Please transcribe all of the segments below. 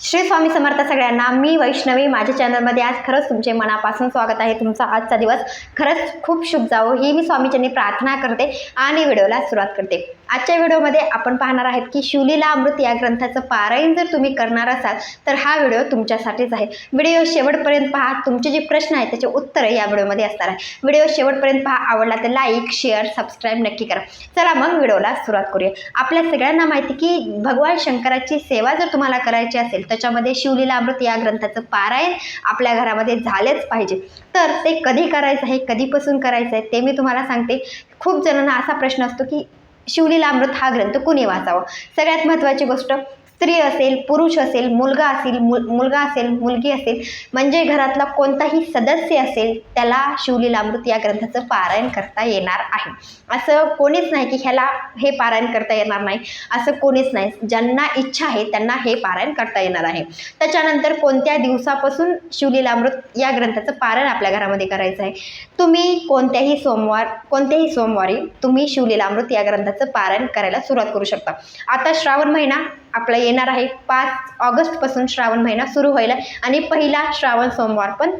श्री स्वामी समर्थ सगळ्यांना मी वैष्णवी माझ्या चॅनलमध्ये आज खरंच तुमचे मनापासून स्वागत आहे. तुमचा आजचा दिवस खरंच खूप शुभ जावो. ही मी स्वामीचरणी प्रार्थना करते आणि व्हिडिओला सुरुवात करते. आजच्या व्हिडिओमध्ये आपण पाहणार आहेत की शिवलीला अमृत या ग्रंथाचं पारायण जर तुम्ही करणार असाल तर हा व्हिडिओ तुमच्यासाठीच आहे. व्हिडिओ शेवटपर्यंत पहा तुमचे जे प्रश्न आहेत त्याचे उत्तरं या व्हिडिओमध्ये असणार आहे. व्हिडिओ शेवटपर्यंत पहा आवडला तर लाईक शेअर सबस्क्राईब नक्की करा. चला मग व्हिडिओला सुरुवात करूया. आपल्या सगळ्यांना माहिती की भगवान शंकराची सेवा जर तुम्हाला करायची असेल त्याच्यामध्ये शिवलीला अमृत या ग्रंथाचं पारायण आपल्या घरामध्ये झालेच पाहिजे. तर ते कधी करायचं आहे कधीपासून करायचं आहे ते मी तुम्हाला सांगते. खूप जणांना असा प्रश्न असतो की शिवलीलामृत हा ग्रंथ कुणी वाचावा? सगळ्यात महत्त्वाची गोष्ट स्त्री असेल पुरुष असेल मुलगा असेल मुल मुलगा असेल मुलगी असेल म्हणजे घरातला कोणताही सदस्य असेल त्याला शिवलीलामृत या ग्रंथाचं पारायण करता येणार आहे. असं कोणीच नाही की ह्याला हे पारायण करता येणार नाही. असं कोणीच नाही. ज्यांना इच्छा आहे त्यांना हे पारायण करता येणार आहे. त्याच्यानंतर कोणत्या दिवसापासून शिवलीलामृत या ग्रंथाचं पारायण आपल्या घरामध्ये करायचं आहे? तुम्ही कोणत्याही सोमवार कोणत्याही सोमवारी तुम्ही शिवलीलामृत या ग्रंथाचं पारायण करायला सुरुवात करू शकता. आता श्रावण महिना आपला येणार आहे पाच ऑगस्टपासून श्रावण महिना सुरू व्हायला आणि पहिला श्रावण सोमवार पण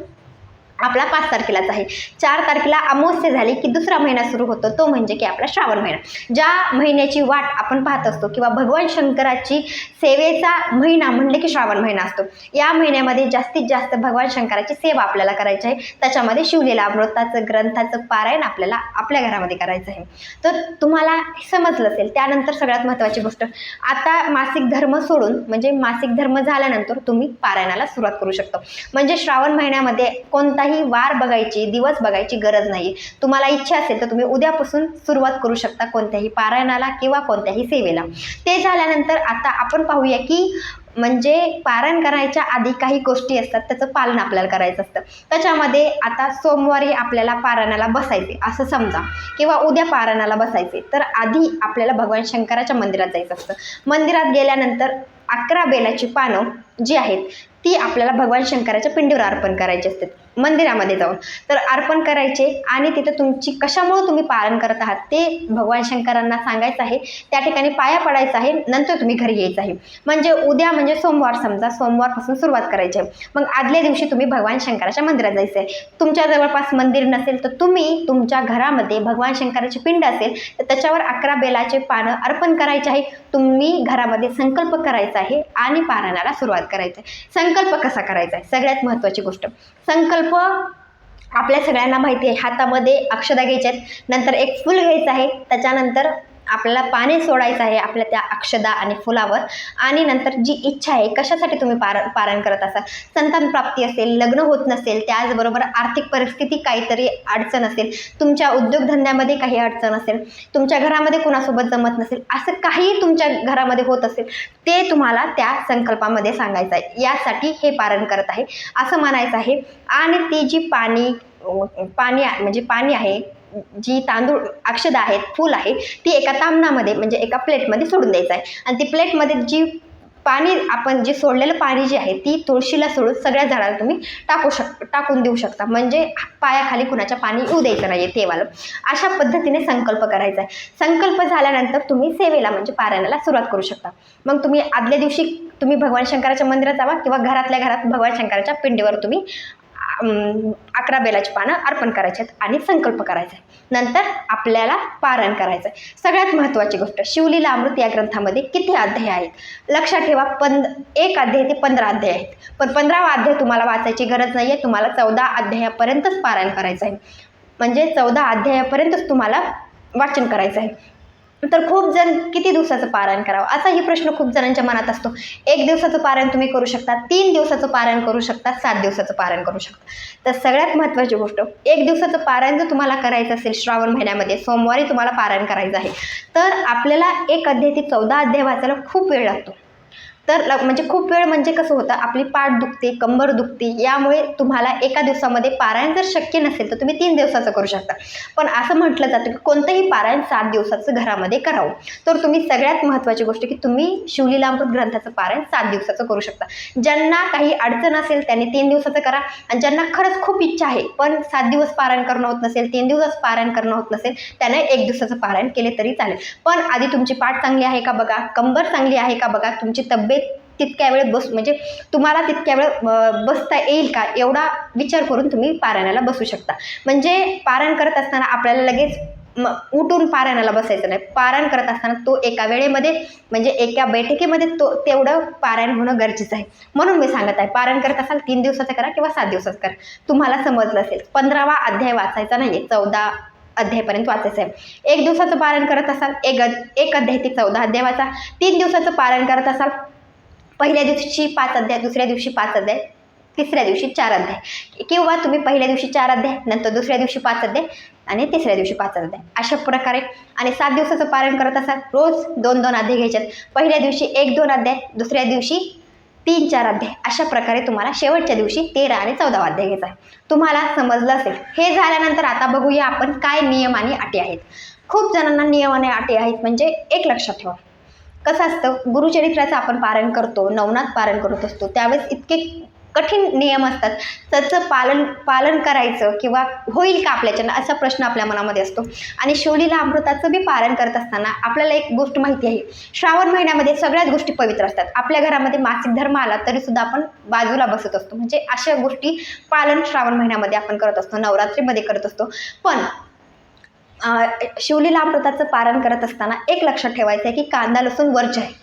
आपला पाच तारखेलाच आहे. चार तारखेला अमावस्या झाली की दुसरा महिना सुरू होतो तो म्हणजे की आपला श्रावण महिना. ज्या महिन्याची वाट आपण पाहत असतो किंवा भगवान शंकराची सेवेचा महिना म्हणले की श्रावण महिना असतो. या महिन्यामध्ये जास्तीत जास्त भगवान शंकराची सेवा आपल्याला करायची आहे. त्याच्यामध्ये शिवलेला अमृताचं ग्रंथाचं पारायण आपल्याला आपल्या घरामध्ये करायचं आहे. तर तुम्हाला समजलं असेल त्यानंतर सगळ्यात महत्त्वाची गोष्ट. आता मासिक धर्म सोडून म्हणजे मासिक धर्म झाल्यानंतर तुम्ही पारायणाला सुरुवात करू शकतो. म्हणजे श्रावण महिन्यामध्ये कोणता कोणताही वार बघायची दिवस बघायची गरज नाही तुम्हाला इच्छा असेल तर तुम्ही उद्यापासून सुरुवात करू शकता कोणत्याही पारायणाला किंवा कोणत्याही सेवेला. ते झाल्यानंतर आता आपण पाहूया की म्हणजे पारायण करायच्या आधी काही गोष्टी असतात त्याचं पालन आपल्याला करायचं असतं. त्याच्यामध्ये आता सोमवारी आपल्याला पारायणाला बसायचे असं समजा. किंवा उद्या पारायणाला बसायचे तर आधी आपल्याला भगवान शंकराच्या मंदिरात जायचं असतं. मंदिरात गेल्यानंतर अकरा बेलाची पानं जी आहेत ती आपल्याला भगवान शंकराच्या पिंडीवर अर्पण करायची असतात. मंदिरामध्ये जाऊन. तर अर्पण करायचे आणि तिथं तुमची कशामुळं तुम्ही पालन करत आहात ते भगवान शंकरांना सांगायचं आहे. त्या ठिकाणी पाया पडायचं आहे नंतर तुम्ही घरी यायचं आहे. म्हणजे उद्या म्हणजे सोमवार समजा सोमवारपासून सुरुवात करायची आहे. मग आदल्या दिवशी तुम्ही भगवान शंकराच्या मंदिरात जायचं आहे. तुमच्या जवळपास मंदिर नसेल तर तुम्ही तुमच्या घरामध्ये भगवान शंकराची पिंड असेल तर त्याच्यावर अकरा बेलाचे पानं अर्पण करायचे आहे. तुम्ही घरामध्ये संकल्प करायचा आहे आणि पारायणाला सुरुवात करायची आहे. संकल्प कसा करायचा आहे? सगळ्यात महत्त्वाची गोष्ट. संकल्प आपल्या सगळ्यांना माहिती आहे. हातामध्ये अक्षदा घ्यायच्या आहेत. नंतर एक फूल घ्यायचं आहे. त्याच्यानंतर आपल्याला पाणी सोडायचं आहे आपल्या त्या अक्षदा आणि फुलावर. आणि नंतर जी इच्छा आहे कशासाठी तुम्ही पार पारण करत असाल? संतान प्राप्ती असेल लग्न होत नसेल त्याचबरोबर आर्थिक परिस्थिती काहीतरी अडचण असेल तुमच्या उद्योगधंद्यामध्ये काही अडचण असेल तुमच्या घरामध्ये कुणासोबत जमत नसेल असं काही तुमच्या घरामध्ये होत असेल ते तुम्हाला त्या संकल्पामध्ये सांगायचं आहे. यासाठी हे पारण करत आहे. असं म्हणायचं आहे. आणि ती जी पाणी पाणी म्हणजे पाणी आहे जी तांदूळ अक्षदा आहेत फूल आहे ती एका तामणामध्ये म्हणजे एका प्लेटमध्ये सोडून द्यायचं आहे. आणि ती प्लेटमध्ये जी पाणी आपण जे सोडलेलं पाणी जे आहे ती तुळशीला सोडून सगळ्या झाडाला तुम्ही टाकू शक टाकून देऊ शकता. म्हणजे पायाखाली कुणाच्या पाणी येऊ द्यायचं नाही आहे तेवालं. अशा पद्धतीने संकल्प करायचा आहे. संकल्प झाल्यानंतर तुम्ही सेवेला म्हणजे पारायणाला सुरुवात करू शकता. मग तुम्ही आदल्या दिवशी तुम्ही भगवान शंकराच्या मंदिरात जावा किंवा घरातल्या घरात भगवान शंकराच्या पिंडीवर तुम्ही अकरा बेलाची पानं अर्पण करायचे आहेत आणि संकल्प करायचा आहे. नंतर आपल्याला पारायण करायचं आहे. सगळ्यात महत्त्वाची गोष्ट शिवलीला अमृत या ग्रंथामध्ये किती अध्याय आहेत? लक्षात ठेवा पंध एक अध्याय ते पंधरा अध्याय आहेत. पण पंधरावा अध्याय तुम्हाला वाचायची गरज नाही आहे तुम्हाला चौदा अध्यायापर्यंतच पारायण करायचं आहे. म्हणजे चौदा अध्यायापर्यंतच तुम्हाला वाचन करायचं आहे. तर खूप जण किती दिवसाचं पारायण करावं? असाही प्रश्न खूप जणांच्या मनात असतो. एक दिवसाचं पारायण तुम्ही करू शकता तीन दिवसाचं पारायण करू शकता सात दिवसाचं पारायण करू शकता. तर सगळ्यात महत्त्वाची गोष्ट एक दिवसाचं पारायण जर तुम्हाला करायचं असेल श्रावण महिन्यामध्ये सोमवारी तुम्हाला पारायण करायचं आहे तर आपल्याला एक अध्याय ते चौदा अध्याय वाचायला खूप वेळ लागतो. तर ल म्हणजे खूप वेळ म्हणजे कसं होतं आपली पाठ दुखते कंबर दुखते यामुळे तुम्हाला एका दिवसामध्ये पारायण जर शक्य नसेल तर तुम्ही तीन दिवसाचं करू शकता. पण असं म्हटलं जातं की कोणतंही पारायण सात दिवसाचं घरामध्ये करावं. तर तुम्ही सगळ्यात महत्त्वाची गोष्ट की तुम्ही शिवलीलामृत ग्रंथाचं पारायण सात दिवसाचं करू शकता. ज्यांना काही अडचण असेल त्यांनी तीन दिवसाचं करा. आणि ज्यांना खरंच खूप इच्छा आहे पण सात दिवस पारायण करणं होत नसेल तीन दिवस पारायण करणं होत नसेल त्याने एक दिवसाचं पारायण केले तरी चालेल. पण आधी तुमची पाठ चांगली आहे का बघा? कंबर चांगली आहे का बघा? तुमची तब्येत तितक्या वेळ बस म्हणजे तुम्हाला तितक्या वेळ बसता येईल का? एवढा विचार करून तुम्ही पारायणाला बसू शकता. म्हणजे पारायण करत असताना आपल्याला लगेच म उठून पारायणाला बसायचं नाही. पारायण करत असताना तो एका वेळेमध्ये म्हणजे एका बैठकीमध्ये तो तेवढं पारायण होणं गरजेचं आहे. म्हणून मी सांगत आहे पारायण करत असाल तीन दिवसाचं करा किंवा सात दिवसाचं करा. तुम्हाला समजलं असेल. पंधरावा अध्याय वाचायचा नाही आहे चौदा अध्यायपर्यंत वाचायचं आहे. एक दिवसाचं पारायण करत असाल एक एक अध्याय ते चौदा अध्याय वाचा. तीन दिवसाचं पारायण करत असाल पहिल्या दिवशी पाच अध्याय दुसऱ्या दिवशी पाच अध्याय तिसऱ्या दिवशी चार अध्याय. किंवा तुम्ही पहिल्या दिवशी चार अध्याय नंतर दुसऱ्या दिवशी पाच अध्याय आणि तिसऱ्या दिवशी पाच अध्याय. अशा प्रकारे आणि सात दिवसाचं पारण करत असाल रोज दोन दोन अध्याय घ्यायच्यात. पहिल्या दिवशी एक दोन अध्याय दुसऱ्या दिवशी तीन चार अध्याय. अशा प्रकारे तुम्हाला शेवटच्या दिवशी तेरा आणि चौदा अध्याय घ्यायचा आहे. तुम्हाला समजलं असेल. हे झाल्यानंतर आता बघूया आपण काय नियम आणि अटी आहेत. खूप जणांना नियम आणि अटी आहेत म्हणजे एक लक्षात ठेवा. कसं असतं? गुरुचरित्राचं आपण पारण करतो नवनाथ पारण करत असतो. त्यावेळेस इतके कठीण नियम असतात. त्याचं पालन पालन करायचं किंवा होईल का आपल्याच्यानं असा प्रश्न आपल्या मनामध्ये असतो. आणि शोलीला अमृताचं बी पारण करत असताना आपल्याला एक गोष्ट माहिती आहे. श्रावण महिन्यामध्ये सगळ्याच गोष्टी पवित्र असतात. आपल्या घरामध्ये मासिक धर्म आला तरीसुद्धा आपण बाजूला बसत असतो. म्हणजे अशा गोष्टी पालन श्रावण महिन्यामध्ये आपण करत असतो. नवरात्रीमध्ये करत असतो. पण शिवलीला अमृताचं पारण करत असताना एक लक्षात ठेवायचं आहे की कांदा लसूण वर्ज आहे.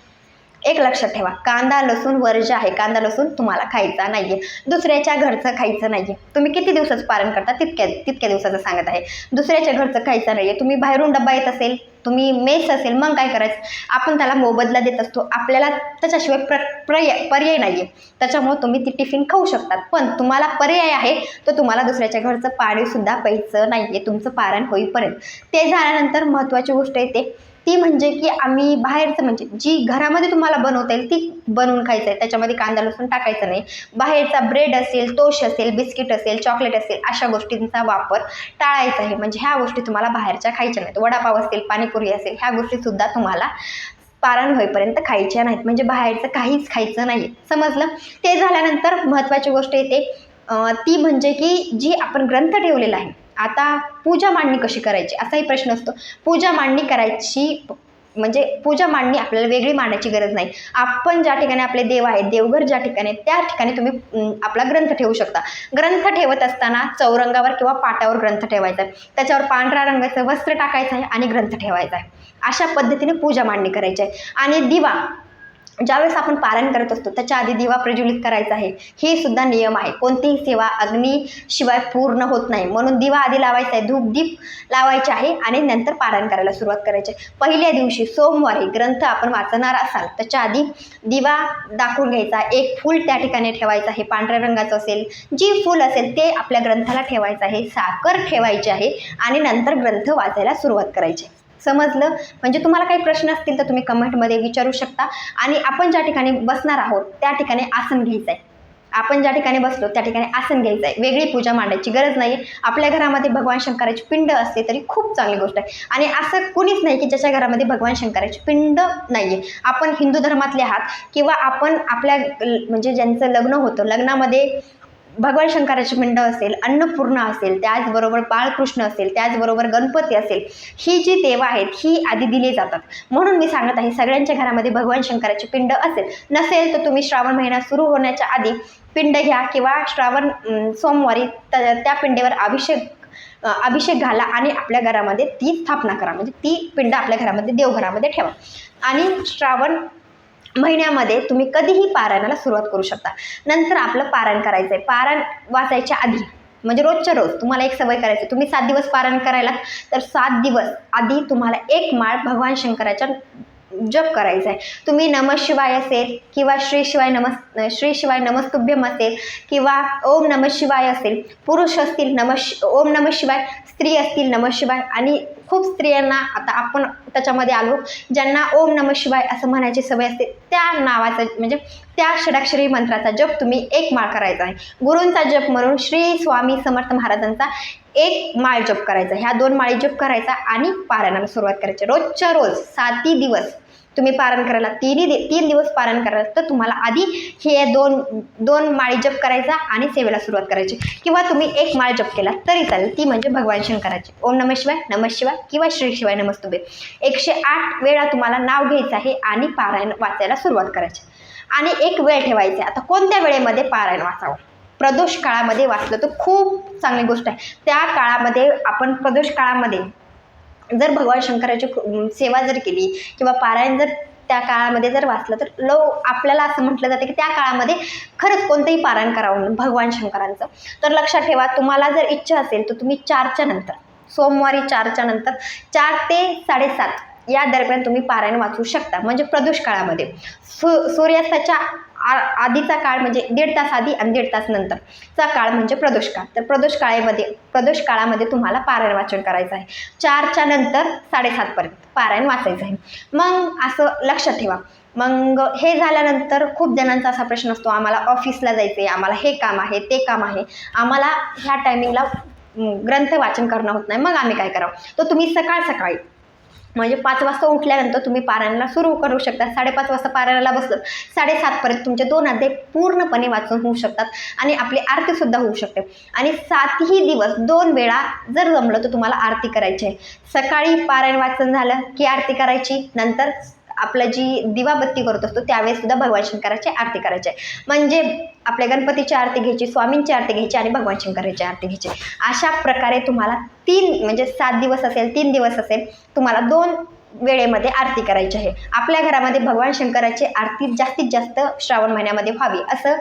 एक लक्षात ठेवा. कांदा लसूण वर्ज आहे. कांदा लसूण तुम्हाला खायचा नाही आहे दुसऱ्याच्या घरचं खायचं नाही आहे तुम्ही किती दिवसाचं पारण करता तितक्या तितक्या दिवसाचं सांगत आहे. दुसऱ्याच्या घरचं खायचं नाही आहे तुम्ही बाहेरून डब्बा येत असेल. तुम्ही मेस असेल मग काय करायचं? आपण त्याला मोबदला देत असतो. आपल्याला त्याच्याशिवाय प्र पर्याय पर्याय नाही आहे त्याच्यामुळं तुम्ही ती टिफिन खाऊ शकतात. पण तुम्हाला पर्याय आहे तर तुम्हाला दुसऱ्याच्या घरचं पाणीसुद्धा प्यायचं नाही आहे तुमचं पारण होईपर्यंत. ते झाल्यानंतर महत्त्वाची गोष्ट येते ती म्हणजे की आम्ही बाहेरचं म्हणजे जी घरामध्ये तुम्हाला बनवता येईल ती बनवून खायचं आहे. त्याच्यामध्ये कांदा लसूण टाकायचं नाही. बाहेरचा ब्रेड असेल तोश असेल बिस्किट असेल चॉकलेट असेल अशा गोष्टींचा वापर टाळायचा आहे. म्हणजे ह्या गोष्टी तुम्हाला बाहेरच्या खायच्या नाहीत. वडापाव असेल पाणीपुरी असेल ह्या गोष्टीसुद्धा तुम्हाला पारण होईपर्यंत खायच्या नाहीत. म्हणजे बाहेरचं काहीच खायचं नाही समजलं? ते झाल्यानंतर महत्त्वाची गोष्ट येते ती म्हणजे की जी आपण ग्रंथ ठेवलेला आहे. आता पूजा मांडणी कशी करायची? असाही प्रश्न असतो. पूजा मांडणी करायची म्हणजे पूजा मांडणी आपल्याला वेगळी मांडायची गरज नाही. आपण ज्या ठिकाणी आपले देव आहेत देवघर ज्या ठिकाणी त्या ठिकाणी तुम्ही आपला ग्रंथ ठेवू शकता. ग्रंथ ठेवत असताना चौरंगावर किंवा पाटावर ग्रंथ ठेवायचा आहे. त्याच्यावर पांढऱ्या रंगाचं वस्त्र टाकायचं आहे आणि ग्रंथ ठेवायचा आहे. अशा पद्धतीने पूजा मांडणी करायची आहे. आणि दिवा ज्यावेळेस आपण पारायण करत असतो त्याच्या आधी दिवा प्रज्वलित करायचा आहे. हे सुद्धा नियम आहे. कोणतीही सेवा अग्नीशिवाय पूर्ण होत नाही. म्हणून दिवा आधी लावायचा आहे धूप दीप लावायचे आहे आणि नंतर पारायण करायला सुरुवात करायची आहे. पहिल्या दिवशी सोमवारी ग्रंथ आपण वाचणार असाल त्याच्या आधी दिवा दाखवून घ्यायचा एक फूल त्या ठिकाणी ठेवायचं आहे. पांढऱ्या रंगाचं असेल जी फूल असेल ते आपल्या ग्रंथाला ठेवायचं आहे. साखर ठेवायची आहे आणि नंतर ग्रंथ वाचायला सुरुवात करायची समजलं? म्हणजे तुम्हाला काही प्रश्न असतील तर तुम्ही कमेंटमध्ये विचारू शकता. आणि आपण ज्या ठिकाणी बसणार आहोत त्या ठिकाणी आसन घ्यायचं आहे आपण ज्या ठिकाणी बसलो त्या ठिकाणी आसन घ्यायचं आहे वेगळी पूजा मांडायची गरज नाही आपल्या घरामध्ये भगवान शंकराची पिंड असते तरी खूप चांगली गोष्ट आहे. आणि असं कुणीच नाही की ज्याच्या घरामध्ये भगवान शंकराची पिंड नाही आहे आपण हिंदू धर्मातले आहात किंवा आपण आपल्या ल- म्हणजे ज्यांचं लग्न होतं लग्नामध्ये भगवान शंकराची पिंड असेल अन्नपूर्णा असेल त्याचबरोबर बाळकृष्ण असेल त्याचबरोबर गणपती असेल ही जी देवं आहेत ही आधी दिली जातात. म्हणून मी सांगत आहे सगळ्यांच्या घरामध्ये भगवान शंकराची पिंड असेल. नसेल तर तुम्ही श्रावण महिना सुरू होण्याच्या आधी पिंड घ्या किंवा श्रावण सोमवारी त्या पिंडेवर अभिषेक अभिषेक घाला आणि आपल्या घरामध्ये ती स्थापना करा. म्हणजे ती पिंड आपल्या घरामध्ये देवघरामध्ये ठेवा. आणि श्रावण महिन्यामध्ये तुम्ही कधीही पारायणाला सुरुवात करू शकता. नंतर आपलं पारायण करायचं आहे पारायण वाचायच्या आधी म्हणजे रोजच्या रोज तुम्हाला एक सवय करायची तुम्ही सात दिवस पारायण करायला तर सात दिवस आधी तुम्हाला एक माळ भगवान शंकराच्या जप करायचा आहे. तुम्ही नमः शिवाय असेल किंवा श्री शिवाय नमस् श्री शिवाय नमस्तुभ्यम असेल किंवा ओम नमः शिवाय असेल पुरुष असतील नम ओम नमः शिवाय स्त्री असतील नमः शिवाय आणि खूप स्त्रियांना आता आपण त्याच्यामध्ये आलो ज्यांना ओम नमः शिवाय असं म्हणायची सवय असते त्या नावाचं म्हणजे त्या षडाक्षरी मंत्राचा जप तुम्ही एक माळ करायचा आहे. गुरूंचा जप म्हणून श्री स्वामी समर्थ महाराजांचा एक माळ जप करायचा ह्या दोन माळी जप करायचा आणि पारायणाला सुरुवात करायची. रोजच्या रोज साती दिवस तुम्ही पारण करायला तिन्ही दि तीन दिवस पारण करायला तर तुम्हाला आधी हे दोन दोन माळी जप करायचा आणि सेवेला सुरुवात करायची. किंवा तुम्ही एक माळ जप केला तरी चालेल. ती म्हणजे भगवान शंकराची. ओम नमः शिवाय नमः शिवाय किंवा श्री शिवाय नमस्तुभे. एकशे आठ वेळा तुम्हाला नाव घ्यायचं आहे आणि पारायण वाचायला सुरुवात करायची. आणि एक वेळ ठेवायची आहे. आता कोणत्या वेळेमध्ये पारायण वाचावं? प्रदोष काळामध्ये वाचलं तर खूप चांगली गोष्ट आहे. त्या काळामध्ये आपण प्रदोष काळामध्ये जर भगवान शंकराची सेवा जर केली किंवा पारायण जर त्या काळामध्ये जर वाचलं तर लो आपल्याला असं म्हटलं जातं की त्या काळामध्ये खरंच कोणतंही पारायण करावं भगवान शंकरांचं. तर लक्षात ठेवा तुम्हाला जर इच्छा असेल तर तुम्ही चारच्या नंतर सोमवारी चारच्या नंतर चार ते साडेसात या दरम्यान तुम्ही पारायण वाचू शकता. म्हणजे प्रदोष काळामध्ये. सू सूर्यास्ताच्या आ- आधीचा काळ म्हणजे दीड तास आधी आणि दीड तास नंतरचा काळ म्हणजे प्रदोष काळ तर प्रदोष काळामध्ये प्रदोष काळामध्ये तुम्हाला पारायण वाचन करायचं आहे. चारच्या नंतर साडेसातपर्यंत पारायण वाचायचं आहे. मग असं लक्षात ठेवा. मग हे झाल्यानंतर खूप जणांचा असा प्रश्न असतो आम्हाला ऑफिसला जायचं आहे आम्हाला हे काम आहे ते काम आहे. आम्हाला ह्या टायमिंगला ग्रंथ वाचन करणं होत नाही. मग आम्ही काय करावं? तर तुम्ही सकाळ सकाळी म्हणजे पाच वाजता उठल्यानंतर तुम्ही पारायणाला सुरू करू शकता. साडेपाच वाजता पारायणाला बसलं साडेसातपर्यंत तुमचे दोन अध्याय पूर्णपणे वाचून होऊ शकतात आणि आपली आरतीसुद्धा होऊ शकते. आणि सातही दिवस दोन वेळा जर जमलं तर तुम्हाला आरती करायची आहे. सकाळी पारायण वाचन झालं की आरती करायची? नंतर आपलं जी दिवाबत्ती करत असतो त्यावेळेस सुद्धा भगवान शंकराची आरती करायची आहे. म्हणजे आपल्या गणपतीची आरती घ्यायची स्वामींची आरती घ्यायची आणि भगवान शंकराची आरती घ्यायची. अशा प्रकारे तुम्हाला तीन म्हणजे सात दिवस असेल तीन दिवस असेल तुम्हाला दोन वेळेमध्ये आरती करायची आहे. आपल्या घरामध्ये भगवान शंकराची आरती जास्तीत जास्त श्रावण महिन्यामध्ये व्हावी असं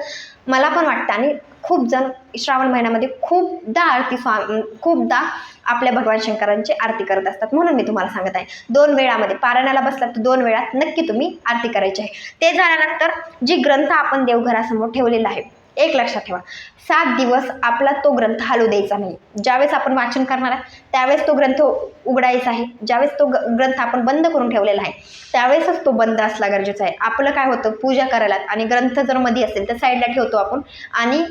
मला पण वाटतं. आणि खूप जण श्रावण महिन्यामध्ये खूपदा आरती स्वा खूपदा आपल्या भगवान शंकरांची आरती करत असतात. म्हणून मी तुम्हाला सांगत आहे दोन वेळामध्ये पारायणाला बसलात तर दोन वेळात नक्की तुम्ही आरती करायची आहे. ते झाल्यानंतर जी ग्रंथ आपण देवघरासमोर ठेवलेला आहे एक लक्षात ठेवा. सात दिवस आपला तो ग्रंथ हलू द्यायचा नाही ज्यावेळेस आपण वाचन करणार आहे त्यावेळेस तो ग्रंथ उघडायचा आहे. ज्यावेळेस तो ग- ग्रंथ आपण बंद करून ठेवलेला आहे त्यावेळेसच तो बंद असला गरजेचा आहे. आपलं काय होतं पूजा करायला आणि ग्रंथ जर मध्ये असेल तर साईडला ठेवतो आपण आणि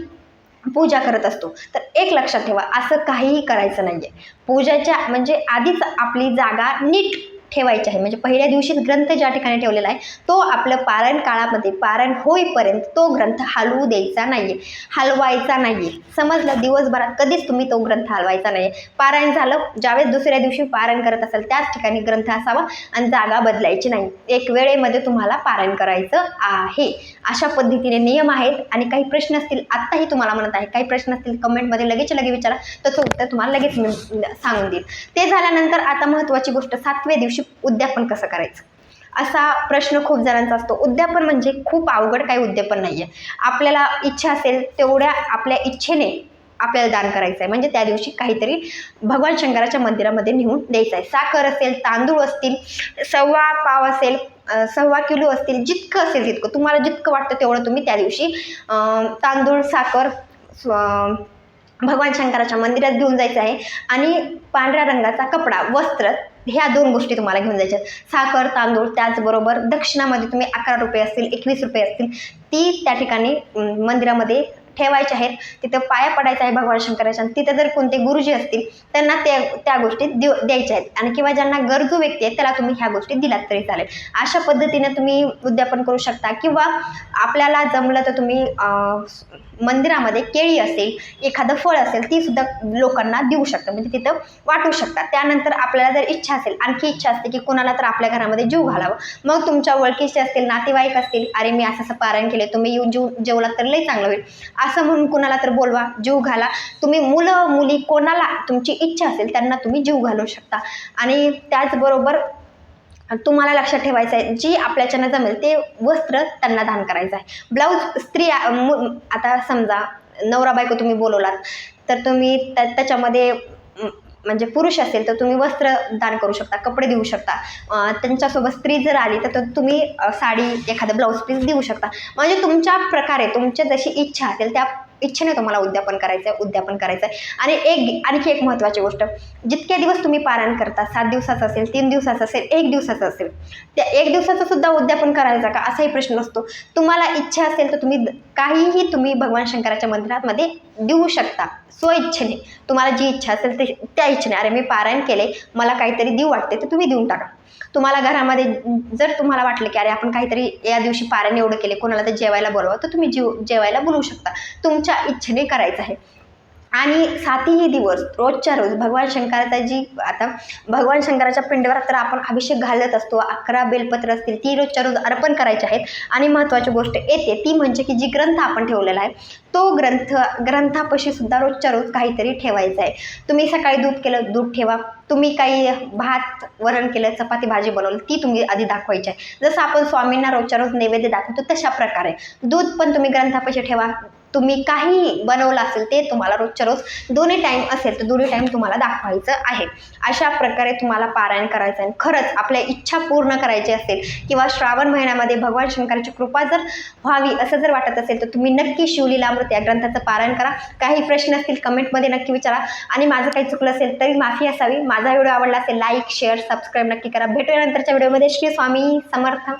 पूजा करत असतो. तर एक लक्षात ठेवा असं काहीही करायचं नाही आहे पूजाच्या म्हणजे आधीच आपली जागा नीट ठेवायचे आहे. म्हणजे पहिल्या दिवशीच ग्रंथ ज्या ठिकाणी ठेवलेला आहे तो आपलं पारायण काळामध्ये पारायण होईपर्यंत तो ग्रंथ हलवू द्यायचा नाही आहे हलवायचा नाही आहे समजलं? दिवसभरात कधीच तुम्ही तो ग्रंथ हलवायचा नाही आहे पारायण झालं ज्यावेळेस दुसऱ्या दिवशी पारायण करत असाल त्याच ठिकाणी ग्रंथ असावा आणि जागा बदलायची नाही. एक वेळेमध्ये तुम्हाला पारायण करायचं आहे. अशा पद्धतीने नियम आहेत आणि काही प्रश्न असतील आत्ताही तुम्हाला म्हणत आहे. काही प्रश्न असतील कमेंटमध्ये लगेच लगे विचारा. त्याचं उत्तर तुम्हाला लगेच मी सांगून देईल ते झाल्यानंतर आता महत्त्वाची गोष्ट सातव्या दिवशी उद्यापन कसं करायचं? असा प्रश्न खूप जणांचा असतो. उद्यापन म्हणजे खूप अवघड काही उद्यापन नाही आहे आपल्याला इच्छा असेल तेवढ्या आपल्या इच्छेने आपल्याला दान करायचं आहे म्हणजे त्या दिवशी काहीतरी भगवान शंकराच्या मंदिरामध्ये नेऊन द्यायचं आहे साखर असेल तांदूळ असतील सव्वा पाव असेल सव्वा किलो असतील जितकं असेल तितकं. तुम्हाला जितकं वाटतं तेवढं तुम्ही त्या दिवशी तांदूळ साखर स्व- भगवान शंकराच्या मंदिरात घेऊन जायचं आहे. आणि पांढऱ्या रंगाचा कपडा वस्त्र ह्या दोन गोष्टी तुम्हाला घेऊन जायच्या आहेत. साखर तांदूळ त्याचबरोबर दक्षिणामध्ये तुम्ही अकरा रुपये असतील एकवीस रुपये असतील ती त्या ठिकाणी मंदिरामध्ये ठेवायचे आहेत. तिथं पाया पडायचा आहे भगवान शंकराच्या तिथं जर कोणते गुरुजी असतील त्यांना त्या त्या गोष्टी देऊ द्यायच्या आहेत. आणि किंवा ज्यांना गरजू व्यक्ती आहेत त्याला तुम्ही ह्या गोष्टी दिलात तरी चालेल. अशा पद्धतीने तुम्ही उद्यापन करू शकता. किंवा आपल्याला जमलं तर तुम्ही मंदिरामध्ये केळी असेल एखादं फळ असेल ती सुद्धा लोकांना देऊ शकतात. म्हणजे तिथं वाटू शकता त्यानंतर आपल्याला जर इच्छा असेल आणखी इच्छा असते की कोणाला तर आपल्या घरामध्ये जीव घालावं. मग तुमच्या ओळखीचे असतील नातेवाईक असतील अरे मी असं असं पारायण केले तुम्ही येऊन जीव जेवलात तर लई चांगलं होईल. असं म्हणून कुणाला तर बोलवा जीव घाला. तुम्ही मुलं मुली कोणाला तुमची इच्छा असेल त्यांना तुम्ही जीव घालू शकता. आणि त्याचबरोबर तुम्हाला लक्षात ठेवायचं आहे जी आपल्याच्यानं जमेल ते वस्त्र त्यांना दान करायचं आहे. ब्लाऊज स्त्री मु- आता समजा नवरा बायको तुम्ही बोलवलात तर तुम्ही त्या त्याच्यामध्ये म्हणजे पुरुष असेल तर तुम्ही वस्त्र दान करू शकता कपडे देऊ शकता. त्यांच्यासोबत स्त्री जर आली तर तो तुम्ही साडी एखादं ब्लाऊज पीस देऊ शकता. म्हणजे तुमच्या प्रकारे तुमच्या जशी इच्छा असेल त्या इच्छेने तुम्हाला उद्यापन करायचं आहे उद्यापन करायचं आहे आणि एक आणखी एक महत्त्वाची गोष्ट जितके दिवस तुम्ही पारायण करता सात दिवसाचं असेल तीन दिवसाचं असेल एक दिवसाचं असेल त्या एक दिवसाचं सुद्धा उद्यापन करायचा का? असाही प्रश्न असतो. तुम्हाला इच्छा असेल तर तुम्ही काहीही तुम्ही भगवान शंकराच्या मंदिरामध्ये देऊ शकता स्वइच्छेने. तुम्हाला जी इच्छा असेल ते त्या इच्छेने. अरे मी पारायण केले मला काहीतरी देऊ वाटते तर तुम्ही देऊन टाका. तुम्हाला घरामध्ये जर तुम्हाला वाटलं की अरे आपण काहीतरी या दिवशी पारायण एवढं केले कोणाला तर जेवायला बोलवा तर तुम्ही जीव जेवायला बोलवू शकता. तुमच्या इच्छेने करायचं आहे. आणि सातही दिवस रोजच्या रोज भगवान शंकराचा जी आता भगवान शंकराच्या पिंडावर तर आपण अभिषेक घालत असतो अकरा बेलपत्र असतील ती रोजच्या रोज अर्पण करायची आहेत. आणि महत्त्वाची गोष्ट येते ती म्हणजे की जी ग्रंथ आपण ठेवलेला आहे तो ग्रंथ ग्रंथापाशी सुद्धा रोजच्या रोज काहीतरी ठेवायचं आहे. तुम्ही सकाळी दूध केलं दूध ठेवा. तुम्ही काही भात वरण केलं चपाती भाजी बनवली ती तुम्ही आधी दाखवायची आहे. जसं आपण स्वामींना रोजच्या रोज नैवेद्य दाखवतो तशा प्रकारे. दूध पण तुम्ही ग्रंथापाशी ठेवा. तुम्ही काही बनवलं असेल ते तुम्हाला रोजच्या रोज दोन्ही टाईम असेल तर दोन्ही टाईम तुम्हाला दाखवायचं आहे. अशा प्रकारे तुम्हाला पारायण करायचं आहे खरंच आपल्या इच्छा पूर्ण करायची असेल किंवा श्रावण महिन्यामध्ये भगवान शंकराची कृपा जर व्हावी असं जर वाटत असेल तर तुम्ही नक्की शिवलीलामृत या ग्रंथाचं पारायण करा. काही प्रश्न असतील कमेंटमध्ये नक्की विचारा. आणि माझं काही चुकलं असेल तरी माफी असावी. माझा व्हिडिओ आवडला असेल लाईक शेअर सबस्क्राईब नक्की करा. भेटूया नंतरच्या व्हिडिओमध्ये. श्री स्वामी समर्थ.